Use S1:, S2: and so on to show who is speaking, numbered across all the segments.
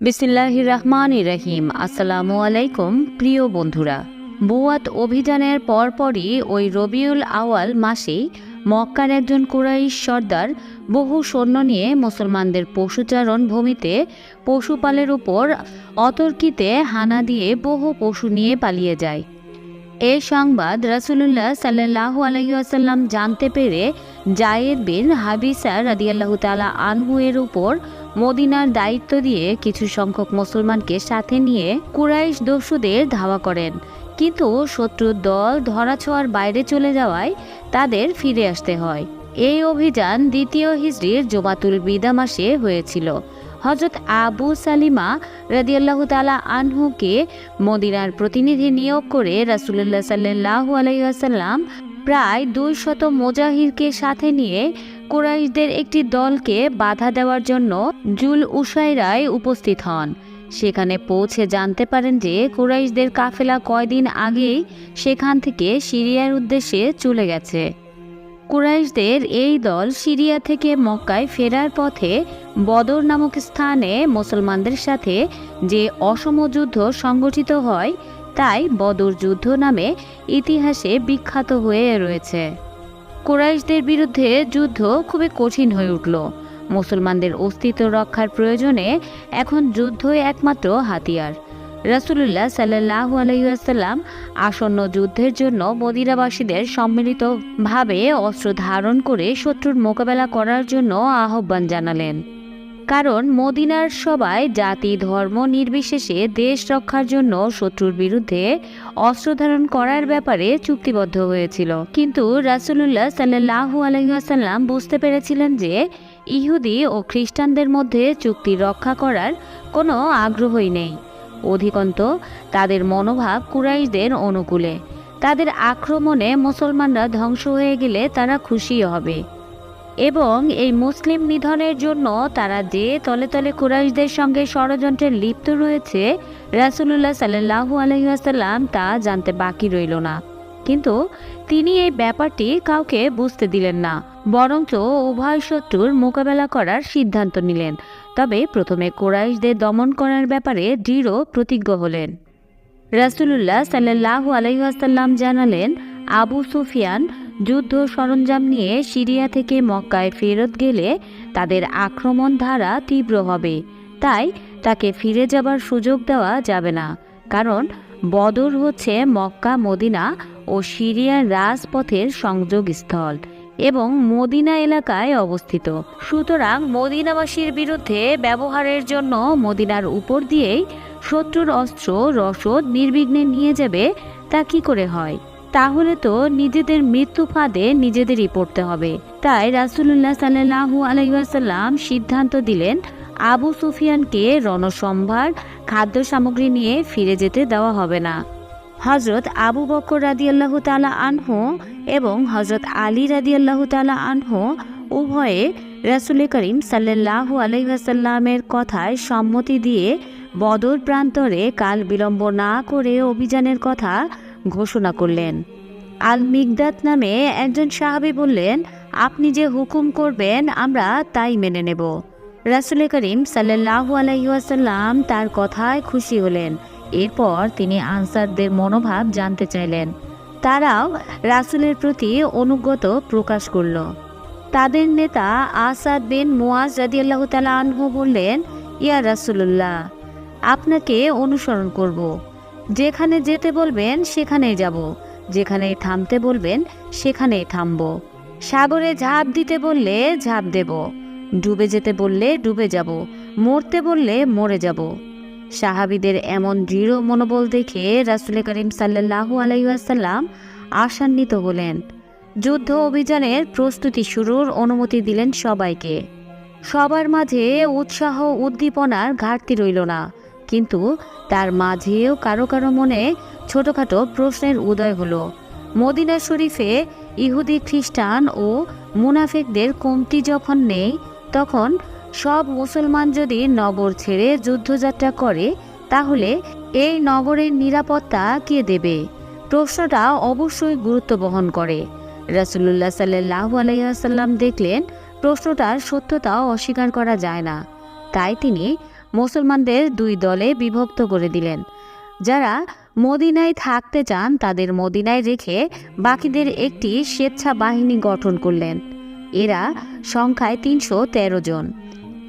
S1: বিসমিল্লাহ রহমান রহিম আসসালামু আলাইকুম প্রিয় বন্ধুরা। বুয়াত অভিযানের পরপরই ওই রবিউল আওয়াল মাসেই মক্কার একজন কুরাইশ সর্দার বহু সৈন্য নিয়ে মুসলমানদের পশুচারণ ভূমিতে পশুপালের উপর অতর্কিতে হানা দিয়ে বহু পশু নিয়ে পালিয়ে যায়। এই সংবাদ রাসুলুল্লাহ সাল্লাহ আলহিহাসাল্লাম জানতে পেরে জায়েদ বিন হাবিসা রাদিয়াল্লাহু তালা আনহু এর উপর মদিনার দায়িত্ব দিয়ে কিছু সংখ্যক মুসলমানকে সাথে নিয়ে কুরাইশ দস্যুদের ধাওয়া করেন। কিন্তু শত্রুর দল ধরাছোঁয়ার বাইরে চলে যাওয়ায় তাদের ফিরে আসতে হয়। এই অভিযান দ্বিতীয় হিজড়ির জমাতুল বিদা মাসে হয়েছিল। হজরত আবু সালিমা রাদিয়াল্লাহ তালা আনহুকে মদিনার প্রতিনিধি নিয়োগ করে রাসুলুল্লাহ সাল্লাহ আলাইসাল্লাম প্রায় দুই শত মোজাহিরকে সাথে নিয়ে কুরাইশদের একটি দলকে বাধা দেওয়ার জন্য জুল উসাইরায় উপস্থিত হন। সেখানে পৌঁছে জানতে পারেন যে কুরাইশদের কাফেলা কয়দিন আগেই সেখান থেকে সিরিয়ার উদ্দেশ্যে চলে গেছে। কুরাইশদের এই দল সিরিয়া থেকে মক্কায় ফেরার পথে বদর নামক স্থানে মুসলমানদের সাথে যে অসম যুদ্ধ সংগঠিত হয়, তাই বদর যুদ্ধ নামে ইতিহাসে বিখ্যাত হয়ে রয়েছে। কুরাইশদের বিরুদ্ধে যুদ্ধ খুবই কঠিন হয়ে উঠল। মুসলমানদের অস্তিত্ব রক্ষার প্রয়োজনে এখন যুদ্ধই একমাত্র হাতিয়ার। রাসুলুল্লাহ সাল্লাহ আলহিহাসাল্লাম আসন্ন যুদ্ধের জন্য মদিরাবাসীদের সম্মিলিতভাবে অস্ত্র ধারণ করে শত্রুর মোকাবেলা করার জন্য আহ্বান জানালেন। কারণ মদিনার সবাই জাতি, ধর্ম নির্বিশেষে দেশ রক্ষার জন্য শত্রুর বিরুদ্ধে অস্ত্র ধারণ করার ব্যাপারে চুক্তিবদ্ধ হয়েছিল। কিন্তু রাসুলুল্লাহ সাল্লাহ আলহিহাসাল্লাম বুঝতে পেরেছিলেন যে ইহুদি ও খ্রিস্টানদের মধ্যে চুক্তি রক্ষা করার কোনো আগ্রহই নেই। অধিকন্ত, তাদের মনোভাব কুরাইশদের অনুকূলে। তাদের আক্রমণে মুসলমানরা ধ্বংস হয়ে গেলে তারা খুশি হবে। এবং এই মুসলিম নিধনের জন্য তারা যে তলে তলে কুরাইশদের সঙ্গে ষড়যন্ত্রে লিপ্ত রয়েছে, রাসুলুল্লাহ সাল্লাহু আলহিহাসাল্লাম তা জানতে বাকি রইল না। কিন্তু তিনি এই ব্যাপারটি কাউকে বুঝতে দিলেন না, বরঞ্চ উভয় শত্রুর মোকাবেলা করার সিদ্ধান্ত নিলেন। তবে প্রথমে কোরাইশদের দমন করার ব্যাপারে দৃঢ় প্রতিজ্ঞ হলেন। রাসুলুল্লাহ সাল্লাহ আলহিহাসাল্লাম জানালেন, আবু সুফিয়ান যুদ্ধ সরঞ্জাম নিয়ে সিরিয়া থেকে মক্কায় ফেরত গেলে তাদের আক্রমণ ধারা তীব্র হবে। তাই তাকে ফিরে যাবার সুযোগ দেওয়া যাবে না। কারণ বদর হচ্ছে মক্কা, মদিনা ও সিরিয়ার রাজপথের সংযোগস্থল এবং মদিনা এলাকায় অবস্থিত। সুতরাং মদিনাবাসীর বিরুদ্ধে ব্যবহারের জন্য মদিনার উপর দিয়েই শত্রুর অস্ত্র, রসদ নির্বিঘ্নে নিয়ে যাবে তা কি করে হয়? তাহলে তো নিজেদের মৃত্যু ফাঁদে নিজেদেরই পড়তে হবে। তাই রাসুলুল্লাহ সাল্লাহু আলহিহাসাল্লাম সিদ্ধান্ত দিলেন, আবু সুফিয়ানকে রণসম্ভার, খাদ্য সামগ্রী নিয়ে ফিরে যেতে দেওয়া হবে না। হজরত আবু বকর রাদিয়াল্লাহু তালা আনহু এবং হজরত আলী রাদিয়াল্লাহু তালা আনহু উভয়ে রাসুল করিম সাল্লাহু আলহিহাসাল্লামের কথায় সম্মতি দিয়ে বদর প্রান্তরে কাল বিলম্ব না করে অভিযানের কথা ঘোষণা করলেন। আল মিগদাত নামে একজন সাহাবি বললেন, আপনি যে হুকুম করবেন, আমরা তাই মেনে নেব। রাসুল করিম সাল্লাহু আলহিহাসাল্লাম তার কথায় খুশি হলেন। এরপর তিনি আনসারদের মনোভাব জানতে চাইলেন। তারাও রাসুলের প্রতি অনুগত প্রকাশ করল। তাদের নেতা আসাদ বিন মুয়াজ রাদিয়াল্লাহু তালা আনহু বললেন, ইয়া রাসুলুল্লাহ, আপনাকে অনুসরণ করব। যেখানে যেতে বলবেন, সেখানেই যাব। যেখানে থামতে বলবেন, সেখানেই থামব। সাগরে ঝাঁপ দিতে বললে ঝাঁপ দেব। ডুবে যেতে বললে ডুবে যাব। মরতে বললে মরে যাব। সাহাবিদের এমন দৃঢ় মনোবল দেখে রাসুল করিম সাল্লাহু আলাইসাল্লাম আশান্বিত হলেন। যুদ্ধ অভিযানের প্রস্তুতি শুরুর অনুমতি দিলেন সবাইকে। সবার মাঝে উৎসাহ উদ্দীপনার ঘাটতি রইল না। কিন্তু তার মাঝেও কারও কারও মনে ছোটোখাটো প্রশ্নের উদয় হলো। মদিনা শরীফে ইহুদি খ্রিস্টান ও মুনাফিকদের কমতি যখন নেই, তখন সব মুসলমান যদি নগর ছেড়ে যুদ্ধযাত্রা করে, তাহলে এই নগরের নিরাপত্তা কে দেবে? প্রশ্নটা অবশ্যই গুরুত্ব বহন করে। রাসুল্লাহ সাল্লাহ আলাইসাল্লাম দেখলেন, প্রশ্নটার সত্যতাও অস্বীকার করা যায় না। তাই তিনি মুসলমানদের দুই দলে বিভক্ত করে দিলেন। যারা মদিনায় থাকতে চান, তাদের মদিনায় রেখে বাকিদের একটি স্বেচ্ছা বাহিনী গঠন করলেন। এরা সংখ্যায় তিনশো তেরো জন।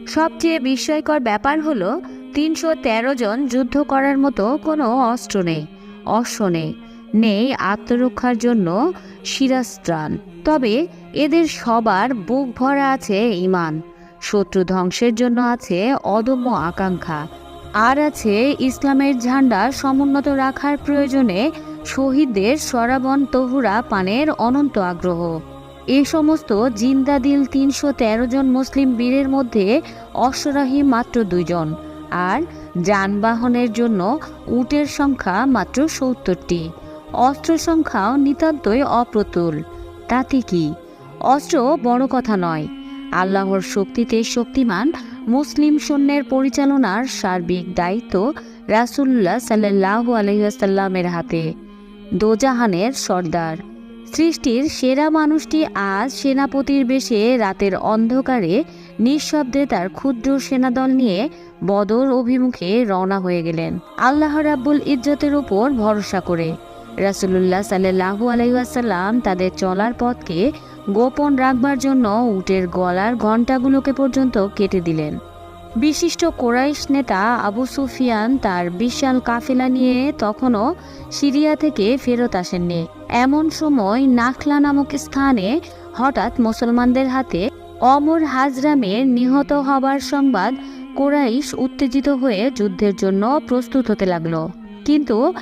S1: সবচেয়ে বিস্ময়কর ব্যাপার হলো, তিনশো তেরো জন যুদ্ধ করার মতো কোনো অস্ত্র নেই, অশ্ব নেই নেই আত্মরক্ষার জন্য শিরাস্ত্রাণ। তবে এদের সবার বুক ভরা আছে ইমান। শত্রু ধ্বংসের জন্য আছে অদম্য আকাঙ্ক্ষা। আর আছে ইসলামের ঝান্ডা সমুন্নত রাখার প্রয়োজনে শহীদদের সরাবন তহুরা পানের অনন্ত আগ্রহ। এ সমস্ত জিন্দাদিল তিনশো তেরো জন মুসলিম বীরের মধ্যে অশ্বরাহী মাত্র দুইজন। আর যানবাহনের জন্য উটের সংখ্যা মাত্র সত্তরটি। অস্ত্র সংখ্যাও নিতান্তই অপ্রতুল। তাতে কি? অস্ত্র বড় কথা নয়। আল্লাহর শক্তিতে শক্তিমান মুসলিম সৈন্যের পরিচালনার সার্বিক দায়িত্ব রাসুল্লাহ সাল্লাহ আলহিহাসাল্লামের হাতে। দোজাহানের সর্দার। সৃষ্টির সেরা মানুষটি আজ সেনাপতির বেশে রাতের অন্ধকারে নিঃশব্দে তার ক্ষুদ্র সেনাদল নিয়ে বদর অভিমুখে রওনা হয়ে গেলেন। আল্লাহ রাব্বুল ইজ্জতের উপর ভরসা করে। রাসুলুল্লাহ সাল্লাহু আলাইসাল্লাম তাদের চলার পথকে গোপন রাখবার জন্য উটের গলার ঘণ্টাগুলোকে পর্যন্ত কেটে দিলেন। বিশিষ্ট কোরাইশ নেতা আবু সুফিয়ান তার বিশাল কাফেলা নিয়ে তখনও সিরিয়া থেকে ফেরত আসেননি। এমন সময় নাখলা নামক স্থানে হঠাৎ মুসলমানদের হাতে অমর হাজরামের নিহত হবার সংবাদ কোরাইশ উত্তেজিত হয়ে যুদ্ধের জন্য প্রস্তুত হতে লাগল। কিন্তু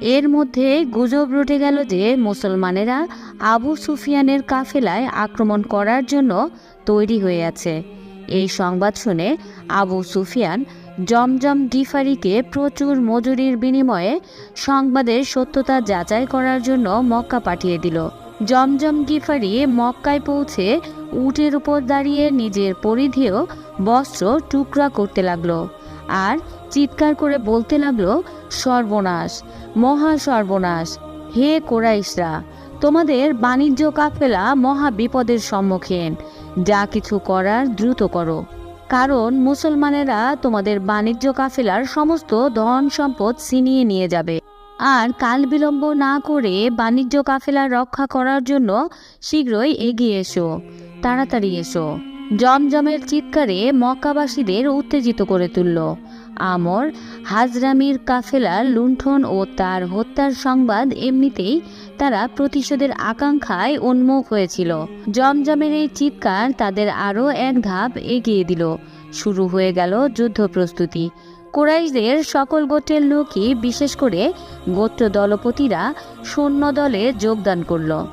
S1: এর মধ্যে গুজব রটে গেল যে মুসলমানেরা আবু সুফিয়ানের কাফেলায় আক্রমণ করার জন্য তৈরি হয়ে আছে। এই সংবাদ শুনে আবু সুফিয়ান জমজম গিফারিকে প্রচুর মজুরির বিনিময়ে সংবাদের সত্যতা যাচাই করার জন্য মক্কা পাঠিয়ে দিল। জমজম গিফারি মক্কায় পৌঁছে উটের উপর দাঁড়িয়ে নিজের পরিধেয় বস্ত্র টুকরা করতে লাগল। আর চিৎকার করে বলতে লাগল, সর্বনাশ, মহা সর্বনাশ, হে কোরাইশরা, তোমাদের বাণিজ্য কাফেলা মহা বিপদের সম্মুখীন, যা কিছু করার দ্রুত করো। কারণ মুসলমানেরা তোমাদের বাণিজ্য কাফেলার সমস্ত ধন সম্পদ ছিনিয়ে নিয়ে যাবে। আর কাল বিলম্ব না করে বাণিজ্য কাফেলা রক্ষা করার জন্য শীঘ্রই এগিয়ে এসো, তাড়াতাড়ি এসো। জমজমের চিৎকারে মক্কাবাসীদের উত্তেজিত করে তুলল। আমর, হাজরামির কাফেলা লুণ্ঠন ও তার হত্যার সংবাদ এমনিতেই তারা প্রতিশোধের আকাঙ্ক্ষায় উন্মুখ হয়েছিল। জমজমের এই চিৎকার তাদের আরও এক ধাপ এগিয়ে দিল। শুরু হয়ে গেল যুদ্ধ প্রস্তুতি। কোরাইশদের সকল গোত্রের লোকই, বিশেষ করে গোত্র দলপতিরা সৈন্য দলে যোগদান করল।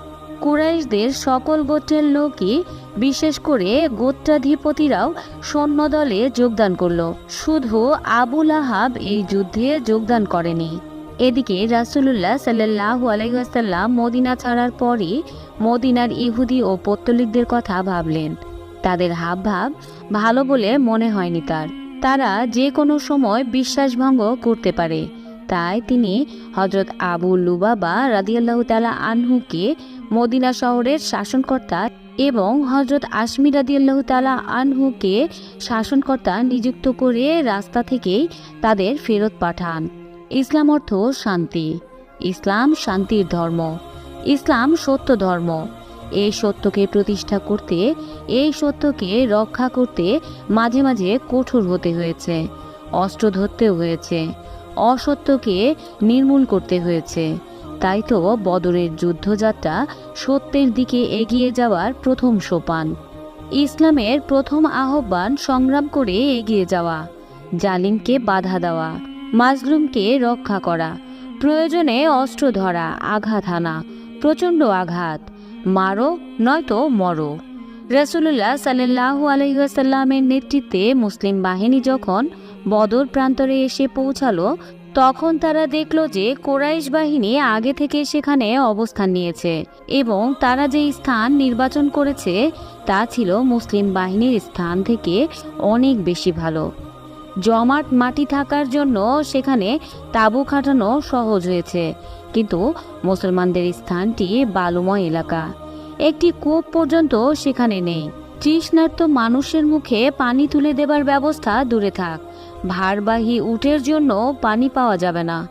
S1: কুরাইশদের সকল গোত্রের লোকই, বিশেষ করে গোত্রাধিপতিরাও সৈন্য দলে যোগদান করল। শুধু আবুল আহাব এই যুদ্ধে যোগদান করেনি। এদিকে রাসুলুল্লাহ সাল্লাহ আলাইসাল্লাম মদিনা ছাড়ার পরই মদিনার ইহুদি ও পত্তলিকদের কথা ভাবলেন। তাদের হাবভাব ভালো বলে মনে হয়নি তার। তারা যে কোনো সময় বিশ্বাসভঙ্গ করতে পারে। তাই তিনি হজরত আবু লুবাবা রাদিয়াল্লাহ তালা আনহুকে মদিনা শহরের শাসনকর্তা এবং হজরত আশমি রাদিয়াল্লাহ তালা আনহুকে শাসনকর্তা নিযুক্ত করে রাস্তা থেকেই তাদের ফেরত পাঠান। ইসলাম অর্থ শান্তি। ইসলাম শান্তির ধর্ম। ইসলাম সত্য ধর্ম। এই সত্যকে প্রতিষ্ঠা করতে, এই সত্যকে রক্ষা করতে মাঝে মাঝে কঠোর হতে হয়েছে, অস্ত্র ধরতে হয়েছে, অসত্যকে নির্মূল করতে হয়েছে। তাই তো বদরের যুদ্ধযাত্রা সত্যের দিকে এগিয়ে যাওয়ার প্রথম সোপান। ইসলামের প্রথম আহ্বান সংগ্রাম করে এগিয়ে যাওয়া, জালিমকে বাধা দেওয়া, মাজলুমকে রক্ষা করা, প্রয়োজনে অস্ত্র ধরা, আঘাত হানা প্রচণ্ড আঘাত, মারো, নয়তো মরো। রসুল্লাহ সাল্লাহ আলহিহাসাল্লামের নেতৃত্বে মুসলিম বাহিনী যখন বদর প্রান্তরে এসে পৌঁছালো তখন তারা দেখল যে কোরাইশ বাহিনী আগে থেকে সেখানে অবস্থান নিয়েছে এবং তারা যে স্থান নির্বাচন করেছে, তা ছিল মুসলিম বাহিনীর স্থান থেকে অনেক বেশি ভালো। জমাট মাটি থাকার জন্য সেখানে তাঁবু খাটানো সহজ হয়েছে, কিন্তু মুসলমানদের স্থানটি বালুময় এলাকা। একটি কূপ পর্যন্ত সেখানে নেই। তৃষ্ণার্ত মানুষের মুখে পানি তুলে দেবার ব্যবস্থা দূরে থাক। ভারবাহী উটের জন্য পানি পাওয়া যাবে না।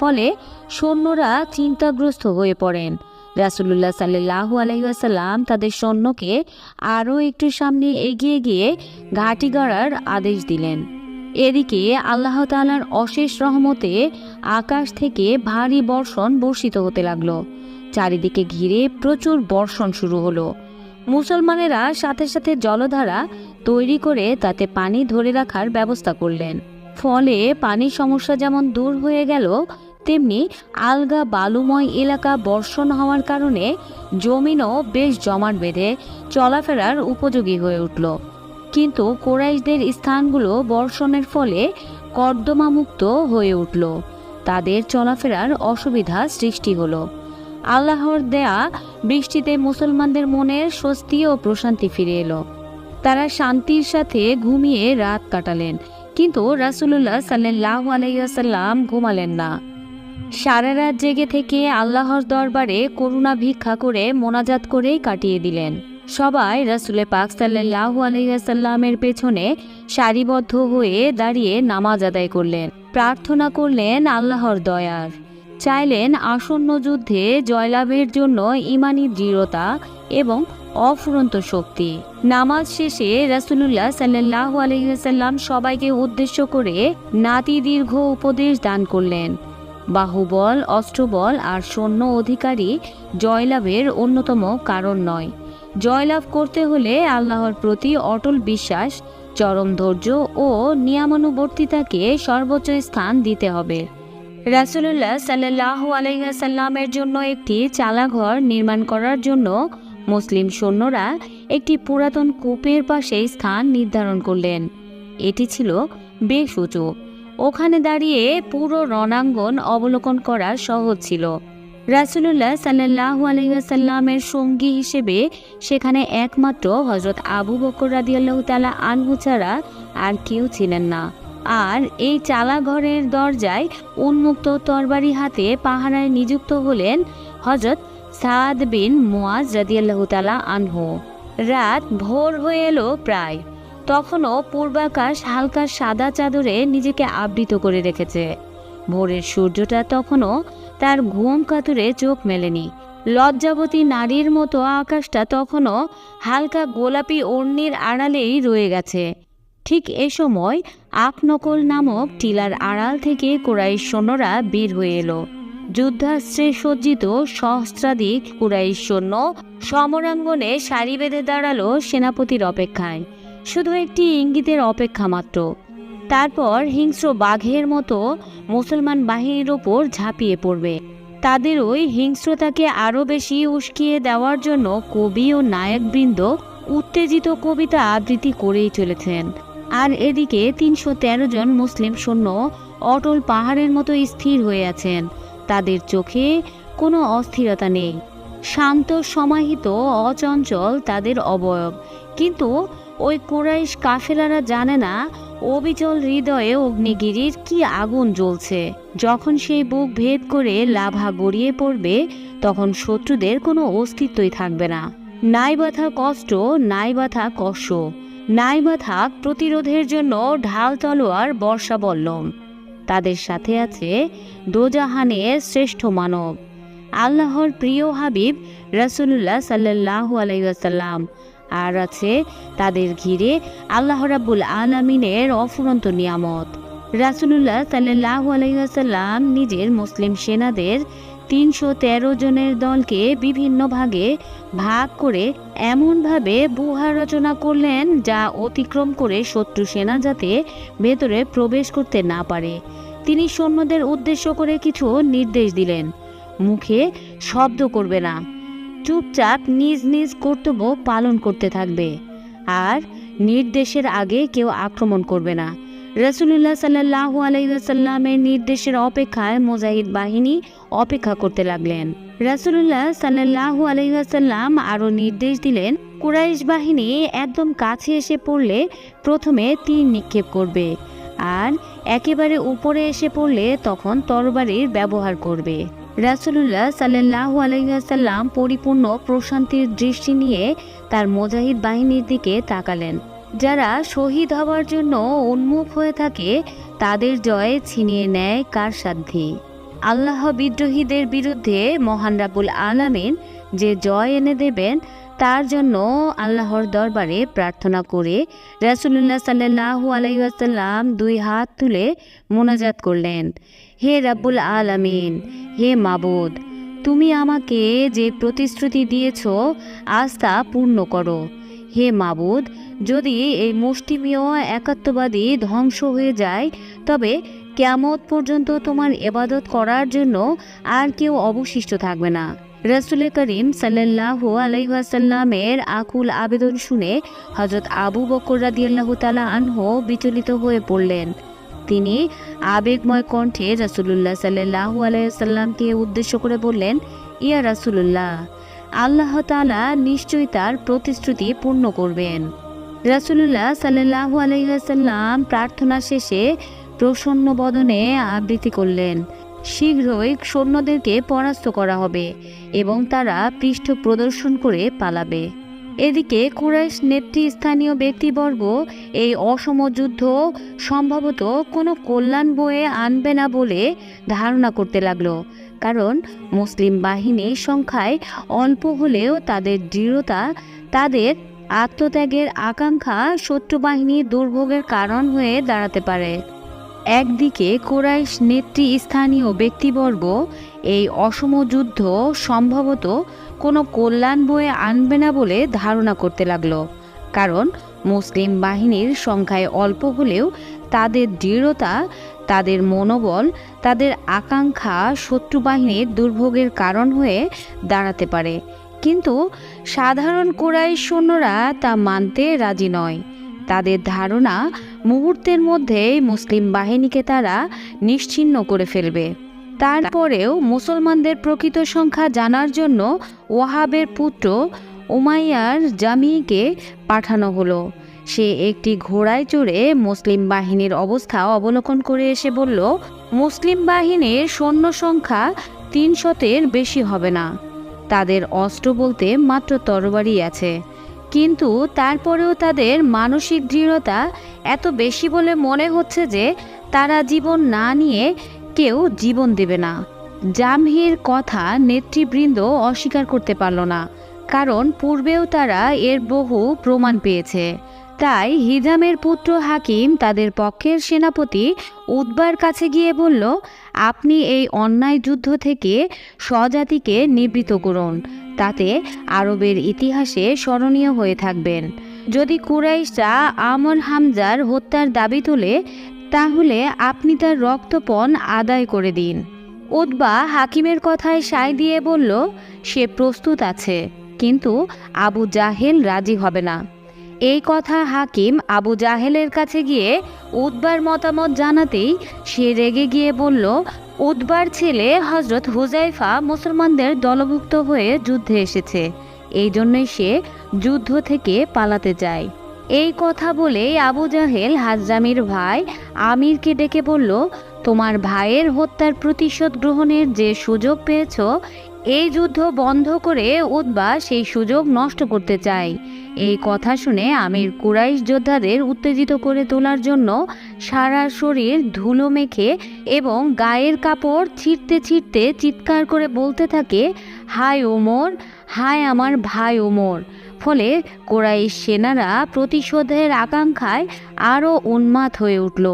S1: ফলে সৈন্যরা চিন্তাগ্রস্ত হয়ে পড়েন। রাসুলুল্লাহ সাল্লাহ আলহিহাসাল্লাম তাদের সৈন্যকে আরও একটু সামনে এগিয়ে গিয়ে ঘাটি গড়ার আদেশ দিলেন। এদিকে আল্লাহ তালার অশেষ রহমতে আকাশ থেকে ভারী বর্ষণ বর্ষিত হতে লাগল। চারিদিকে ঘিরে প্রচুর বর্ষণ শুরু হলো। মুসলমানেরা সাথে সাথে জলধারা তৈরি করে তাতে পানি ধরে রাখার ব্যবস্থা করলেন। ফলে পানির সমস্যা যেমন দূর হয়ে গেল, তেমনি আলগা বালুময় এলাকা বর্ষণ হওয়ার কারণে জমিনও বেশ জমাট বেঁধে চলাফেরার উপযোগী হয়ে উঠল। কিন্তু কোরাইশদের স্থানগুলো বর্ষণের ফলে কর্দমামুক্ত হয়ে উঠল। তাদের চলাফেরার অসুবিধা সৃষ্টি হলো। আল্লাহর দেয়া বৃষ্টিতে মুসলমানদের মনের স্বস্তি ও প্রশান্তি ফিরে এলো। তারা শান্তির সাথে ঘুমিয়ে রাত কাটালেন, কিন্তু রাসুলুল্লাহ সাল্লাহ আলাইসাল্লাম ঘুমালেন না। সারা রাত জেগে থেকে আল্লাহর দরবারে করুণা ভিক্ষা করে মোনাজাত করেই কাটিয়ে দিলেন। সবাই রাসুলে পাক সাল্লাহ আলাইসাল্লামের পেছনে সারিবদ্ধ হয়ে দাঁড়িয়ে নামাজ আদায় করলেন, প্রার্থনা করলেন আল্লাহর দয়ার। চাইলেন আসন্ন যুদ্ধে জয়লাভের জন্য ইমানি দৃঢ়তা এবং অফুরন্ত শক্তি। নামাজ শেষে রাসুলুল্লাহ সাল্লাহ আলহিহাল্লাম সবাইকে উদ্দেশ্য করে নাতি দীর্ঘ উপদেশ দান করলেন। বাহুবল, অস্ত্রবল আর সৈন্য অধিকারী জয়লাভের অন্যতম কারণ নয়। জয়লাভ করতে হলে আল্লাহর প্রতি অটল বিশ্বাস, চরম ধৈর্য ও নিয়মানুবর্তিতাকে সর্বোচ্চ স্থান দিতে হবে। রাসুলুল্লাহ সাল্লাহ আলহাসাল্লামের জন্য একটি চালাঘর নির্মাণ করার জন্য মুসলিম সৈন্যরা একটি পুরাতন কূপের পাশে স্থান নির্ধারণ করলেন। এটি ছিল বেশ উঁচু ওখানে দাঁড়িয়ে পুরো রণাঙ্গন অবলোকন করা সহজ ছিল। রাসুলুল্লাহ সাল্লাহ আলহাসাল্লামের সঙ্গী হিসেবে সেখানে একমাত্র হজরত আবু বকর রাদিয়াল্লাহু তালা আনহু ছাড়া আর কেউ ছিলেন না। আর এই চালাঘরের দরজায় উন্মুক্ত তরবারি হাতে পাহারায় নিযুক্ত হলেন হজরত সাদ বিন মুয়াজ রাদিয়াল্লাহু তালা আনহু। রাত ভোর হয়ে এলো প্রায়। তখনও পূর্বাকাশ হালকা সাদা চাদরে নিজেকে আবৃত করে রেখেছে। ভোরের সূর্যটা তখনও তার ঘুম কাতুরে চোখ মেলেনি। লজ্জাবতী নারীর মতো আকাশটা তখনও হালকা গোলাপি ওড়নির আড়ালেই রয়ে গেছে। ঠিক এ সময় আকনকল নামক টিলার আড়াল থেকে কোরাইশ সৈন্যরা বের হয়ে এলো। যুদ্ধাস্ত্রে সজ্জিত সহস্রাধিক কুরাইশ সৈন্য সমরাঙ্গনে সারি বেঁধে দাঁড়াল সেনাপতির অপেক্ষায়। শুধু একটি ইঙ্গিতের অপেক্ষা মাত্র। তারপর হিংস্র বাঘের মতো মুসলমান বাহিনীর ওপর ঝাঁপিয়ে পড়বে। তাদের ওই হিংস্রতাকে আরও বেশি উস্কিয়ে দেওয়ার জন্য কবি ও নায়কবৃন্দ উত্তেজিত কবিতা আবৃত্তি করেই চলেছেন। আর এদিকে তিনশো তেরো জন মুসলিম সৈন্য অটল পাহাড়ের মতো স্থির হয়ে আছেন। তাদের চোখে কোনো অস্থিরতা নেই। শান্ত, সমাহিত, অচঞ্চল তাদের অবয়ব। কিন্তু ওই কোরাইশ কাফেলারা জানে না অবিচল হৃদয়ে অগ্নিগিরির কি আগুন জ্বলছে। যখন সেই বুক ভেদ করে লাভা গড়িয়ে পড়বে, তখন শত্রুদের কোনো অস্তিত্বই থাকবে না। নাই বাথা কষ্ট নাই বাথা কষ্ট। নাই বাথা প্রতিরোধের জন্য ঢাল তলোয়ার বর্ষা বল্লম। তাদের সাথে আছে দোজাহানের শ্রেষ্ঠ মানব, আল্লাহর প্রিয় হাবিব রাসুলুল্লাহ সাল্লাহ আলাইসাল্লাম আর আছে তাদের ঘিরে আল্লাহ রাব্বুল আলমিনের অফুরন্ত নিয়ামত। রাসুলুল্লাহ সাল্লাহ আলাইসাল্লাম নিজের মুসলিম সেনাদের তিনশো তেরো জনের দলকে বিভিন্ন ভাগে ভাগ করে এমনভাবে বুহা রচনা করলেন যা অতিক্রম করে শত্রু সেনা যাতে ভেতরে প্রবেশ করতে না পারে। তিনি সৈন্যদের উদ্দেশ্য করে কিছু নির্দেশ দিলেন। মুখে শব্দ করবে না। চুপচাপ নিজ নিজ কর্তব্য পালন করতে থাকবে। আর নির্দেশের আগে কেউ আক্রমণ করবে না। রসুল্লাহ সাল্লাহ আলাইসাল্লামের নির্দেশের অপেক্ষায় মুজাহিদ বাহিনী অপেক্ষা করতে লাগলেন। রাসুল্লাহ সাল্লাহ আলাইসাল্লাম আরও নির্দেশ দিলেন, কুরাইশ বাহিনী একদম কাছে এসে পড়লে প্রথমে তীর নিক্ষেপ করবে আর একেবারে উপরে এসে পড়লে তখন তরবারির ব্যবহার করবে। রাসুলুল্লাহ সাল্লাহ আলহিহাসাল্লাম পরিপূর্ণ প্রশান্তির দৃষ্টি নিয়ে তার মোজাহিদ বাহিনীর দিকে তাকালেন। যারা শহীদ হওয়ার জন্য উন্মুখ হয়ে থাকে, তাদের জয় ছিনিয়ে নেয় কার সাধ্যে? আল্লাহ বিদ্রোহীদের বিরুদ্ধে মহান রাবুল আলামিন যে জয় এনে দেবেন, তার জন্য আল্লাহর দরবারে প্রার্থনা করে রাসুলুল্লাহ সাল্লাহ আলাইসাল্লাম দুই হাত তুলে মোনাজাত করলেন, হে রাব্বুল আলামিন, হে মাবুদ, তুমি আমাকে যে প্রতিশ্রুতি দিয়েছ আস্থা পূর্ণ করো। হে মাবুদ যদি এই মুষ্টিমীয় একাত্মবাদী ধ্বংস হয়ে যায়, তবে কেমত পর্যন্ত তোমার এবাদত করার জন্য আর কেউ অবশিষ্ট থাকবে না। রসুল করিম সাল্লাহ আলাইসাল্লামের আকুল আবেদন শুনে হজরত আবু বকর রাদিয়াল্লাহু তালা আনহ বিচলিত হয়ে পড়লেন। তিনি আবেগময় কণ্ঠে রাসুলুল্লাহ সাল্লাহ আলাইসাল্লামকে উদ্দেশ্য করে বললেন, ইয়া রাসুলুল্লাহ, আল্লাহ তালা নিশ্চয়ই তার প্রতিশ্রুতি পূর্ণ করবেন। রাসুলুল্লাহ সাল্লাহ আলাইসাল্লাম প্রার্থনা শেষে প্রসন্ন বদনে আবৃত্তি করলেন। শীঘ্রই সৈন্যদেরকে পরাস্ত করা হবে এবং তারা পৃষ্ঠ প্রদর্শন করে পালাবে। এদিকে কুরাইশ নেতৃস্থানীয় ব্যক্তিবর্গ এই অসম যুদ্ধ সম্ভবত কোনো কল্যাণ বয়ে আনবে না বলে ধারণা করতে লাগল, কারণ মুসলিম বাহিনীর সংখ্যায় অল্প হলেও তাদের দৃঢ়তা তাদের আত্মত্যাগের আকাঙ্ক্ষা শত্রু বাহিনীর দুর্ভোগের কারণ হয়ে দাঁড়াতে পারে। একদিকে কোরাইশ নেতৃস্থানীয় ব্যক্তিবর্গ এই অসম যুদ্ধ সম্ভবত কোনো কল্যাণ বয়ে আনবে না বলে ধারণা করতে লাগল। কারণ মুসলিম বাহিনীর সংখ্যায় অল্প হলেও তাদের দৃঢ়তা, তাদের মনোবল, তাদের আকাঙ্ক্ষা শত্রু বাহিনীর দুর্ভোগের কারণ হয়ে দাঁড়াতে পারে। কিন্তু সাধারণ কোরাই সৈন্যরা তা মানতে রাজি নয়। তাদের ধারণা মুহূর্তের মধ্যেই মুসলিম বাহিনীকে তারা নিশ্চিহ্ন করে ফেলবে। তারপরেও মুসলমানদের প্রকৃত সংখ্যা জানার জন্য ওয়াহাবের পুত্র উমাইয়ার জামিকে পাঠানো হলো। সে একটি ঘোড়ায় চড়ে মুসলিম বাহিনীর অবস্থা অবলোকন করে এসে বলল, মুসলিম বাহিনীর সৈন্য সংখ্যা তিনশতের বেশি হবে না। তাদের অস্ত্র বলতে মাত্র তরবারি আছে। কিন্তু তারপরেও তাদের মানসিক দৃঢ়তা এত বেশি বলে মনে হচ্ছে যে তারা জীবন না নিয়ে কেউ জীবন দেবে না। জামহির কথা নেতৃবৃন্দ অস্বীকার করতে পারল না, কারণ পূর্বেও তারা এর বহু প্রমাণ পেয়েছে। তাই হিজামের পুত্র হাকিম তাদের পক্ষের সেনাপতি উদ্বার কাছে গিয়ে বলল আপনি এই অন্যায় যুদ্ধ থেকে স্বজাতিকে নিবৃত করুন। তাতে আরবের ইতিহাসে স্মরণীয় হয়ে থাকবেন। যদি কুরাইশরা আমর হামজার হত্যার দাবি তোলে, তাহলে আপনি তার রক্তপণ আদায় করে দিন। উদ্বা হাকিমের কথায় সায় দিয়ে বলল, সে প্রস্তুত আছে, কিন্তু আবু জাহেল রাজি হবে না। এই কথা হাকিম আবু জাহেলের কাছে গিয়ে উদ্বার মতামত জানাতেই সে রেগে গিয়ে বলল উদ্বার ছেলে হজরত হুজাইফা মুসলমানদের দলভুক্ত হয়ে যুদ্ধে এসেছে। এই জন্যই সে যুদ্ধ থেকে পালাতে যায়। এই কথা বলে আবু জাহেল হাজরামির ভাই আমিরকে ডেকে বলল, তোমার ভাইয়ের হত্যার প্রতিশোধ গ্রহণের যে সুযোগ পেয়েছ, এই যুদ্ধ বন্ধ করে উদ্বা সেই সুযোগ নষ্ট করতে চায় এই কথা শুনে আমির কুরাইশ যোদ্ধাদের উত্তেজিত করে তোলার জন্য সারা শরীর ধুলো মেখে এবং গায়ের কাপড় ছিঁড়তে ছিঁড়তে চিৎকার করে বলতে থাকে, হায় ওমর, হায় আমার ভাই ওমর। ফলে কোরাইশ সেনারা প্রতিশোধের আকাঙ্ক্ষায় আরও উন্মাদ হয়ে উঠল।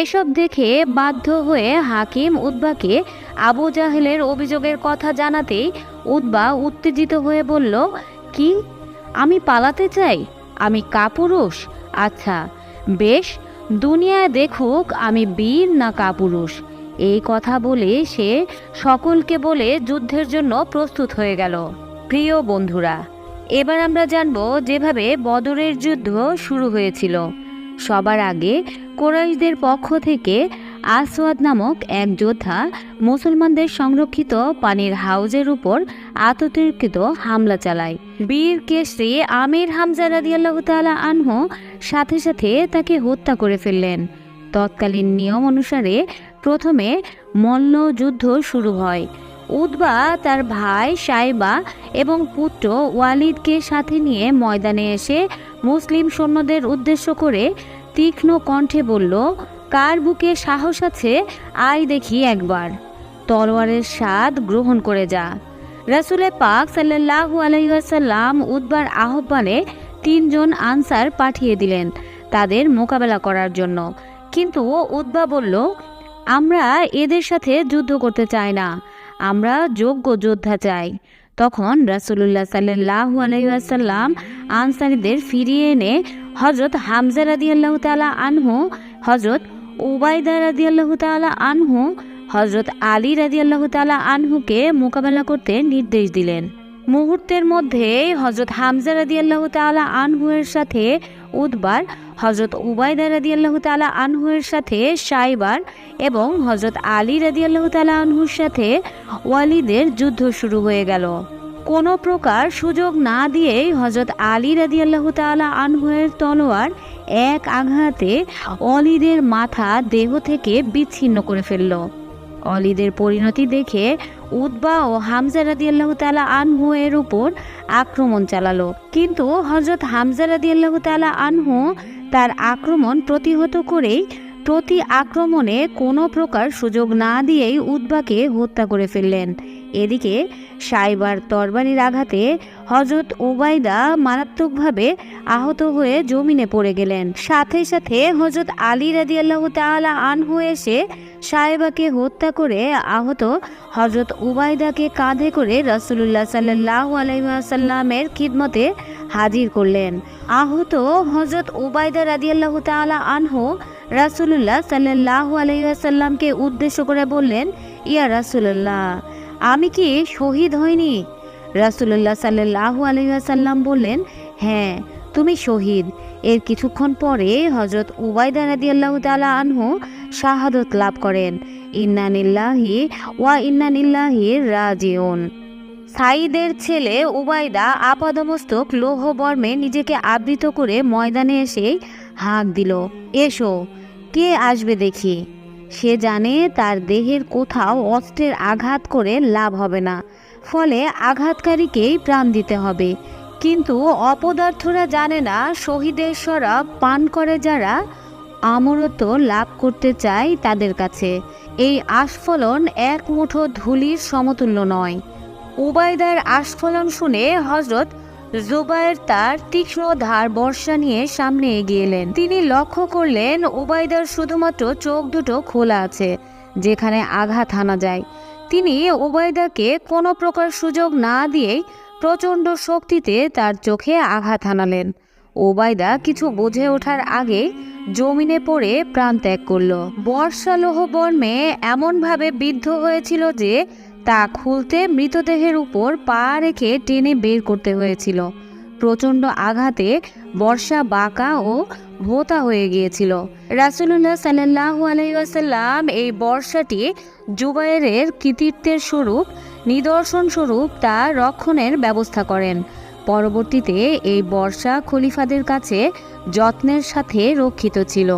S1: এসব দেখে বাধ্য হয়ে হাকিম উদ্বাকে আবু জাহেলের অভিযোগের কথা জানাতেই উদ্বা উত্তেজিত হয়ে বলল, কি আমি পালাতে চাই। আমি কাপুরুষ। আচ্ছা বেশ, দুনিয়ায় দেখুক আমি বীর না কাপুরুষ। এই কথা বলে সে সকলকে বলে যুদ্ধের জন্য প্রস্তুত হয়ে গেল। প্রিয় বন্ধুরা, এবার আমরা জানব যেভাবে বদরের যুদ্ধ শুরু হয়েছিল। সবার আগে কোরাইশদের পক্ষ থেকে আসওয়াদ নামক এক যোদ্ধা মুসলমানদের সংরক্ষিত পানির হাউজের উপর আততর্কিত হামলা চালায়। বীর কেশরী আমির হামজা রাদিয়াল্লাহু তাআলা আনহু সাথে সাথে তাকে হত্যা করে ফেললেন। তৎকালীন নিয়ম অনুসারে প্রথমে মল্ল যুদ্ধ শুরু হয়। উদ্বা তার ভাই সাইবা এবং পুত্র ওয়ালিদকে সাথে নিয়ে ময়দানে এসে মুসলিম সৈন্যদের উদ্দেশ্য করে তীক্ষ্ণ কণ্ঠে বলল কার বুকে সাহস আছে? আয় দেখি একবার। তলোয়ারের স্বাদ গ্রহণ করে যা। রাসুলে পাক সাল্লাহু আলহিহাসাল্লাম উদ্বার আহ্বানে তিনজন আনসার পাঠিয়ে দিলেন তাদের মোকাবেলা করার জন্য। কিন্তু উদ্বা বলল, আমরা এদের সাথে যুদ্ধ করতে চাই না। আমরা যোগ্য যোদ্ধা চাই। তখন রাসুলুল্লাহ সাল্লাহু আলহিহাসাল্লাম আনসারিদের ফিরিয়ে এনে হজরত হামজা রাদিয়াল্লাহ তালা আনহু হজরত উবাইদা রাদিয়াল্লাহ তালা আনহু হজরত আলী রাদিয়াল্লাহ তালা আনহুকে মোকাবেলা করতে নির্দেশ দিলেন। মুহূর্তের মধ্যে হজরত হামজা রাদিয়াল্লাহ তালা আনহুয়ের সাথে উদ্বার হজরত উবাইদা রাদিয়াল্লাহ তালা আনহুয়ের সাথে সাইবার এবং হজরত আলী রাদিয়াল্লাহ তালা আনহুর সাথে ওয়ালিদের যুদ্ধ শুরু হয়ে গেল। কোনো প্রকার সুযোগ না দিয়েই হজরত আলী রাদিয়াল্লাহ তালা আনহুয়ের তলোয়ার এক আঘাতে অলিদের মাথা দেহ থেকে বিচ্ছিন্ন করে ফেলল। অলিদের পরিণতি দেখে উদ্বা ও হামজা রাদিয়াল্লাহ তালা আনহু এর উপর আক্রমণ চালালো। কিন্তু হজরত হামজা রাদিয়াল্লাহ তালা আনহু তার আক্রমণ প্রতিহত করেই প্রতি আক্রমণে কোনো প্রকার সুযোগ না দিয়েই উদ্বাকে হত্যা করে ফেললেন। এদিকে সাইবার তরবারির আঘাতে হজরত ওবায়দা মারাত্মকভাবে আহত হয়ে জমিনে পড়ে গেলেন। সাথে সাথে হজরত আলী রাদিয়াল্লাহ তাআলা আনহু এসে সাহেবাকে হত্যা করে আহত হজরত উবায়দাকে কাঁধে করে রসুল্লাহ সাল্লাহ আলাইসাল্লামের খিদমতে হাজির করলেন। আহত হজরত উবায়দা রাদিয়াল্লাহ তাআলা আনহু রাসুলুল্লাহ সাল্লাহ আলাইসাল্লামকে উদ্দেশ্য করে বললেন, ইয়া রাসুল্লাহ আমি কি শহীদ হইনি? রাসুল্লাহ সাল্লাহ আলহাসাল্লাম বললেন হ্যাঁ তুমি শহীদ। এর কিছুক্ষণ পরে হজরত উবাইদা রাদিয়াল্লাহ তালা আনহু শাহাদত লাভ করেন। ইন্নানিল্লাহি ওয়া ইন্নানিল্লাহি রাজিউন। সাইদের ছেলে উবাইদা আপাদমস্তক লৌহ বর্মে নিজেকে আবৃত করে ময়দানে এসে হাঁক দিল, এসো, কে আসবে দেখি? সে জানে তার দেহের কোথাও অস্ত্রের আঘাত করে লাভ হবে না। ফলে আঘাতকারীকেই প্রাণ দিতে হবে। কিন্তু অপদার্থরা জানে না শহীদের শরাব পান করে যারা আমরত্ব লাভ করতে চায় তাদের কাছে। এই আস্ফলন এক মুঠো ধুলির সমতুল্য নয়। উবায়দার আস্ফলন শুনে হজরত জুবায়ের তার তীক্ষ্ণ ধার বর্ষা নিয়ে সামনে এগিয়ে এলেন। তিনি লক্ষ্য করলেন, ওবায়দার শুধুমাত্র চোখ দুটো খোলা আছে, যেখানে আঘাত হানা যায়। তিনি ওবায়দাকে কোনো প্রকার সুযোগ না দিয়েই প্রচণ্ড শক্তিতে তার চোখে আঘাত হানালেন। ওবায়দা কিছু বুঝে ওঠার আগে জমিনে পড়ে প্রাণ ত্যাগ করল। বর্ষালোহ বর্মে এমনভাবে বিদ্ধ হয়েছিল যে তা খুলতে মৃতদেহের উপর পা রেখে টেনে বের করতে হয়েছিল। প্রচণ্ড আঘাতে বর্ষা বাঁকা ও ভোতা হয়ে গিয়েছিল। রাসুলুল্লাহ সাল্লাহ আলাইসাল্লাম এই বর্ষাটি জুবাইরের কৃতিত্বের স্বরূপ নিদর্শন স্বরূপ তা রক্ষণের ব্যবস্থা করেন। পরবর্তীতে এই বর্ষা খলিফাদের কাছে যত্নের সাথে রক্ষিত ছিল।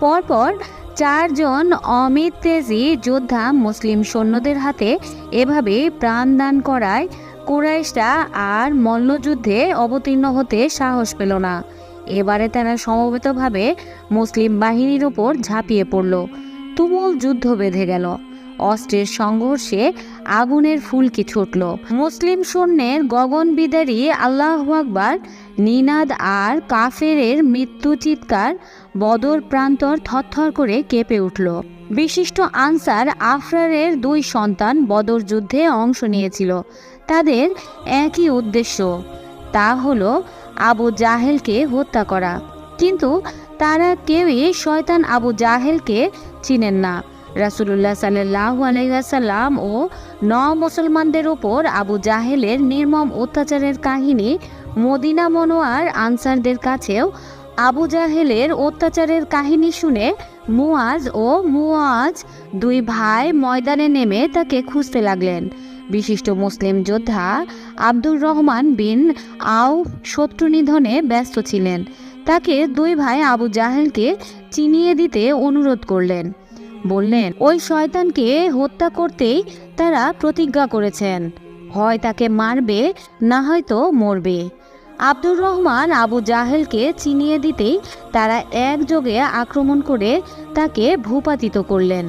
S1: পরপর চারজন অমিত তেজি যোদ্ধা মুসলিম সৈন্যদের হাতে এভাবে প্রাণদান করায় কুরাইশরা আর মল্লযুদ্ধে অবতীর্ণ হতে সাহস পেল না। এবারে তারা সমবেতভাবে মুসলিম বাহিনীর ওপর ঝাঁপিয়ে পড়ল। তুমুল যুদ্ধ বেঁধে গেল। অস্ত্রের সংঘর্ষে আগুনের ফুলকি ছুটল। মুসলিম সৈন্যের গগন বিদারী আল্লাহ আকবার, নিনাদ আর কাফেরের মৃত্যু চিৎকার বদর প্রান্তর থরথর করে কেঁপে উঠল। বিশিষ্ট আনসার আফরারের দুই সন্তান বদর যুদ্ধে অংশ নিয়েছিল। তাদের একই উদ্দেশ্য, তা হলো আবু জাহেলকে হত্যা করা। কিন্তু তারা কেউই শয়তান আবু জাহেলকে চিনেন না। রাসুলুল্লাহ সাল্লাহ আলাইসাল্লাম ও ন মুসলমানদের ওপর আবু জাহেলের নির্মম অত্যাচারের কাহিনী মদিনা মনোয়ার আনসারদের কাছেও আবু জাহেলের অত্যাচারের কাহিনী শুনে মুয়াজ ও মুয়াজ দুই ভাই ময়দানে নেমে তাকে খুঁজতে লাগলেন। বিশিষ্ট মুসলিম যোদ্ধা আব্দুর রহমান বিন আউ শত্রু নিধনে ব্যস্ত ছিলেন। তাকে দুই ভাই আবু জাহেলকে চিনিয়ে দিতে অনুরোধ করলেন। বললেন, ওই শয়তানকে হত্যা করতেই তারা প্রতিজ্ঞা করেছেন। হয় তাকে মারবে, না হয়তো মরবে। আব্দুর রহমান আবু জাহেলকে চিনিয়ে দিতেই তারা একযোগে আক্রমণ করে তাকে ভূপাতিত করলেন।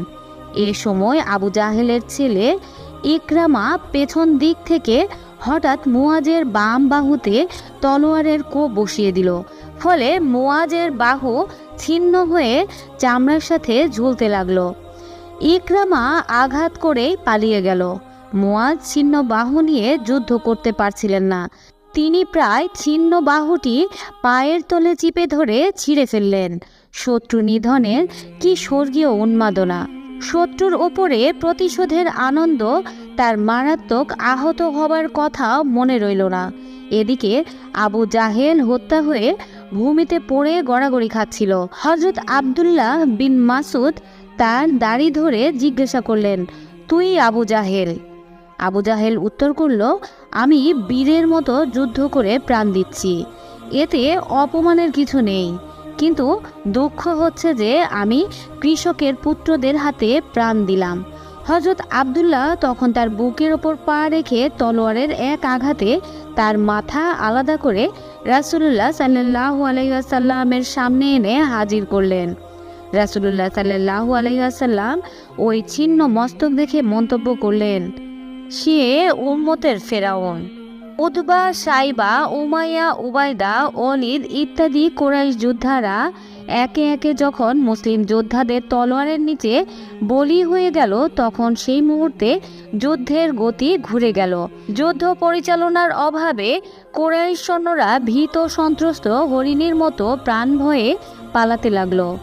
S1: এ সময় আবু জাহেলের ছেলে ইকরামা পেছন দিক থেকে হঠাৎ মুয়াজের বাম বাহুতে তলোয়ারের কোপ বসিয়ে দিল। ফলে মুয়াজের বাহু ছিন্ন হয়ে চামড়ার সাথে ঝুলতে লাগল। ইকরামা আঘাত করে পালিয়ে গেল। মোয়াজ ছিন্ন বাহু নিয়ে যুদ্ধ করতে পারছিলেন না। তিনি প্রায় ছিন্ন বাহুটি পায়ের তলে চিপে ধরে ছিঁড়ে ফেললেন। শত্রু নিধনের কি স্বর্গীয় উন্মাদনা! শত্রুর ওপরে প্রতিশোধের আনন্দ তার মারাত্মক আহত হবার কথা মনে রইল না। এদিকে আবু জাহেল হত্যা হয়ে ভূমিতে পড়ে গড়াগড়ি খাচ্ছিল। হজরত আবদুল্লাহ বিন মাসুদ তার দাড়ি ধরে জিজ্ঞাসা করলেন, তুই আবু জাহেল? আবু জাহেল উত্তর করল, আমি বীরের মতো যুদ্ধ করে প্রাণ দিচ্ছি। এতে অপমানের কিছু নেই। কিন্তু দুঃখ হচ্ছে যে আমি কৃষকের পুত্রদের হাতে প্রাণ দিলাম। হজরত আবদুল্লাহ তখন তার বুকের ওপর পা রেখে তলোয়ারের এক আঘাতে তার মাথা আলাদা করে রাসুলুল্লাহ সাল্লাহ আলাইসাল্লামের সামনে এনে হাজির করলেন। রাসুলুল্লাহ সাল্লাহ আলাইসাল্লাম ওই ছিন্ন মস্তক দেখে মন্তব্য করলেন, সে উম্মতের ফেরাউন। উতবা, সাইবা, উমাইয়া উবাইদা অলিদ ইত্যাদি কোরাইশ যোদ্ধারা একে একে যখন মুসলিম যোদ্ধাদের তলোয়ারের নিচে বলি হয়ে গেল, তখন সেই মুহূর্তে যুদ্ধের গতি ঘুরে গেল। যুদ্ধ পরিচালনার অভাবে কোরাইশ সৈন্যরা ভীত সন্ত্রস্ত হরিণীর মতো প্রাণ ভয়ে পালাতে লাগল।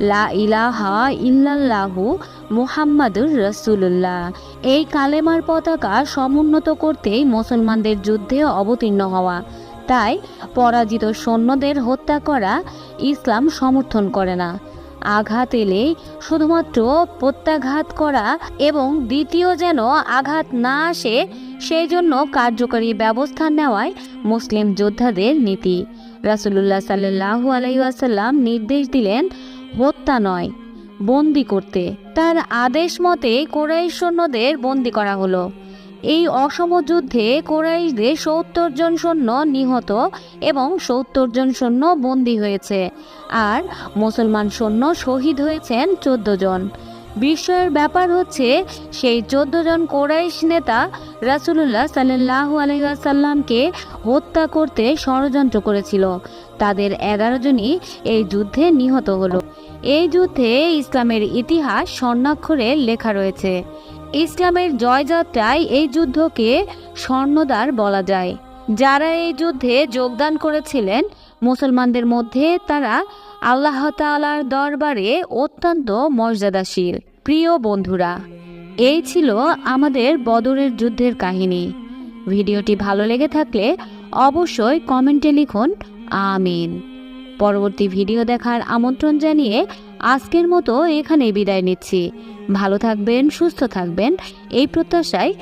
S1: লা ইলাহা ইল্লাল্লাহু মুহাম্মাদুর রসুল্লাহ এই কালেমার পতাকা সমুন্নত করতেই মুসলমানদের যুদ্ধে অবতীর্ণ হওয়া। তাই পরাজিত সৈন্যদের হত্যা করা ইসলাম সমর্থন করে না। আঘাত এলে শুধুমাত্র প্রত্যাঘাত করা এবং দ্বিতীয় যেন আঘাত না আসে, সেই জন্য কার্যকরী ব্যবস্থা নেওয়ায় মুসলিম যোদ্ধাদের নীতি। রাসুলুল্লাহ সাল্লাহু আলাইসাল্লাম নির্দেশ দিলেন, হত্যা নয়, বন্দি করতে। তার আদেশ মতে কোরাই সৈন্যদের বন্দি করা হলো। এই অসম যুদ্ধে কোরাইশদের সত্তর জন সৈন্য নিহত এবং সত্তর জন সৈন্য বন্দী হয়েছে। আর মুসলমান সৈন্য শহীদ হয়েছেন চোদ্দ জন। বিস্ময়ের ব্যাপার হচ্ছে, সেই চোদ্দ জন কোরাইশ নেতা রাসুলুল্লাহ সাল্লাহ আলহাসাল্লামকে হত্যা করতে ষড়যন্ত্র করেছিল। তাদের এগারো জনই এই যুদ্ধে নিহত হলো। এই যুদ্ধে ইসলামের ইতিহাস স্বর্ণাক্ষরে লেখা রয়েছে। ইসলামের জয়যাত্রায় এই যুদ্ধকে স্বর্ণদ্বার বলা যায়। যারা এই যুদ্ধে যোগদান করেছিলেন, মুসলমানদের মধ্যে তারা আল্লাহ তাআলার দরবারে অত্যন্ত মর্যাদাশীল। প্রিয় বন্ধুরা, এই ছিল আমাদের বদরের যুদ্ধের কাহিনী। ভিডিওটি ভালো লেগে থাকলে অবশ্যই কমেন্টে লিখুন, আমিন। পরবর্তী ভিডিও দেখার আমন্ত্রণ জানিয়ে আজকের মতো এখানে বিদায় নিচ্ছি। ভালো থাকবেন সুস্থ থাকবেন। এই প্রত্যাশায়